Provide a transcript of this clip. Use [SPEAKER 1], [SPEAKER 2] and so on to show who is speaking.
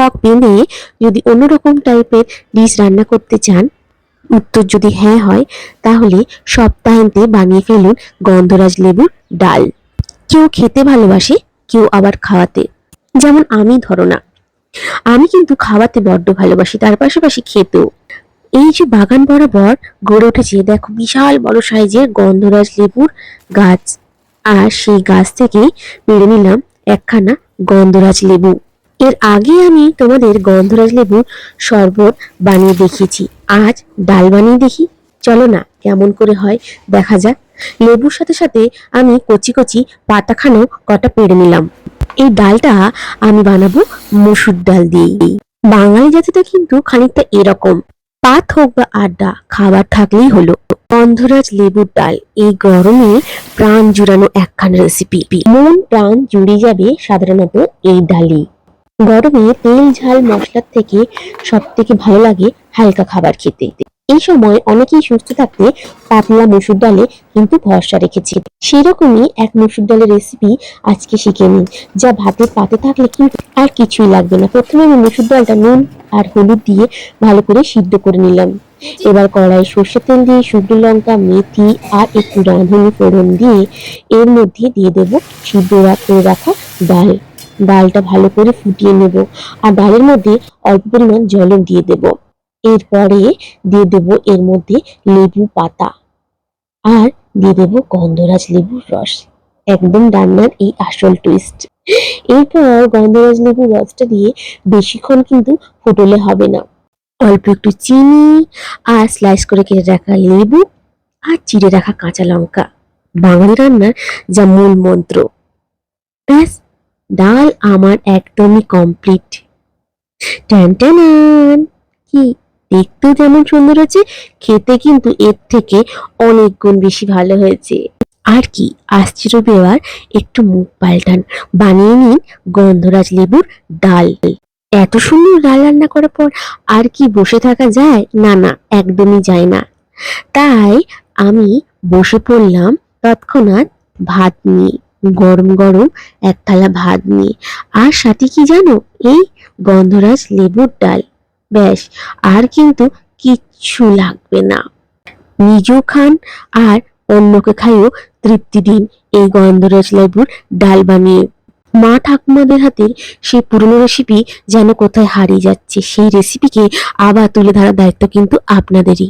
[SPEAKER 1] শখ বেঁধে যদি অন্যরকম টাইপের ডিশ রান্না করতে চান, উত্তর যদি হ্যাঁ হয়, তাহলে সপ্তাহান্তে বানিয়ে ফেলুন গন্ধরাজ লেবুর ডাল। কেউ খেতে ভালোবাসে, কেউ আবার খাওয়াতে। যেমন আমি ধরো না আমি কিন্তু খাওয়াতে বড্ড ভালোবাসি, তার পাশাপাশি খেতেও। এই যে বাগান বরাবর গড়ে উঠেছে, দেখো বিশাল বড় সাইজের গন্ধরাজ লেবুর গাছ। আর সেই গাছ থেকে পেড়ে নিলাম একখানা গন্ধরাজ লেবু। এর আগে আমি তোমাদের গন্ধরাজ লেবু শরবত বানিয়ে দেখিয়েছি। আজ ডাল বানিয়ে দেখি। চলো না, কেমন করে হয় দেখা যাক। লেবুর সাথে সাথে আমি কচি কচি পাতাখানো কটা পেড়ে নিলাম। এই ডালটা আমি বানাবো মসুর ডাল দিয়েই। বাঙালি জাতিটা কিন্তু খানিকটা এরকম। পাত হোক বা আড্ডা, খাবার থাকলেই হলো। গন্ধরাজ লেবুর ডাল, এই গরমে প্রাণ জুড়ানো একখান রেসিপি মন প্রাণ জুড়ে যাবে সাধারণত এই ডালই। গরমে তেল, ঝাল, মশলার থেকে সব থেকে ভালো লাগে হালকা খাবার খেতে। এই সময় অনেকেই সুস্থ থাকতে পাতলা মসুর ডালে কিন্তু ভরসা রেখেছে। সেরকমই এক মসুর ডালের রেসিপি আজকে শিখে নিন যা ভাতের পাতে থাকলে কিন্তু আর কিছুই লাগবে না। প্রথমে আমি মসুর ডালটা নুন আর হলুদ দিয়ে ভালো করে সিদ্ধ করে নিলাম। এবার কড়াই সর্ষের তেল দিয়ে শুকনো লঙ্কা, মেথি আর একটু রাঁধুনি ফোড়ন দিয়ে এর মধ্যে দিয়ে দেব সিদ্ধ করে রাখা ডাল। ডালটা ভালো করে ফুটিয়ে নেব আর ডালের মধ্যে অল্প পরিমাণ জলও দিয়ে দেব। এরপরে দিয়ে দেব এর মধ্যে লেবু পাতা আর দিয়ে দেব গন্ধরাজ লেবুর রস। একদম রান্নার এই আসল টুইস্ট এরপর গন্ধরাজ লেবুর রসটা দিয়ে বেশিক্ষণ কিন্তু ফুটলে হবে না। অল্প একটু চিনি আর স্লাইস করে কেটে রাখা লেবু আর চিড়ে রাখা কাঁচা লঙ্কা। বাঙালি রান্নার যা মূল মন্ত্র। ব্যাস, ডাল আমার একদমই কমপ্লিট ট্যান ট্যানান কি? দেখতেও যেমন সুন্দর হয়েছে, খেতে কিন্তু এর থেকে অনেক গুণ বেশি ভালো হয়েছে। আর কি? আশ্চর্য রবিবার একটু মুখ পাল্টান। বানিয়ে নিন গন্ধরাজ লেবুর ডাল। এত সুন্দর ডাল রান্না করার পর আর কি বসে থাকা যায়? না না, একদমই যায় না। তাই আমি বসে পড়লাম তৎক্ষণাৎ ভাত নিয়ে। গরম গরম এক থালা ভাত নিয়ে। আর সাথে কি জানো? এই গন্ধরাজ লেবুর ডাল। ব্যাস, আর কিন্তু কিচ্ছু লাগবে না। নিজেও খান, আর অন্যকে খাইও তৃপ্তি দিন এই গন্ধরাজ লেবুর ডাল বানিয়ে। মা ঠাকুমাদের হাতের সেই পুরনো রেসিপি যেন কোথায় হারিয়ে যাচ্ছে, সেই রেসিপিকে আবার তুলে ধরার দায়িত্ব কিন্তু আপনাদেরই।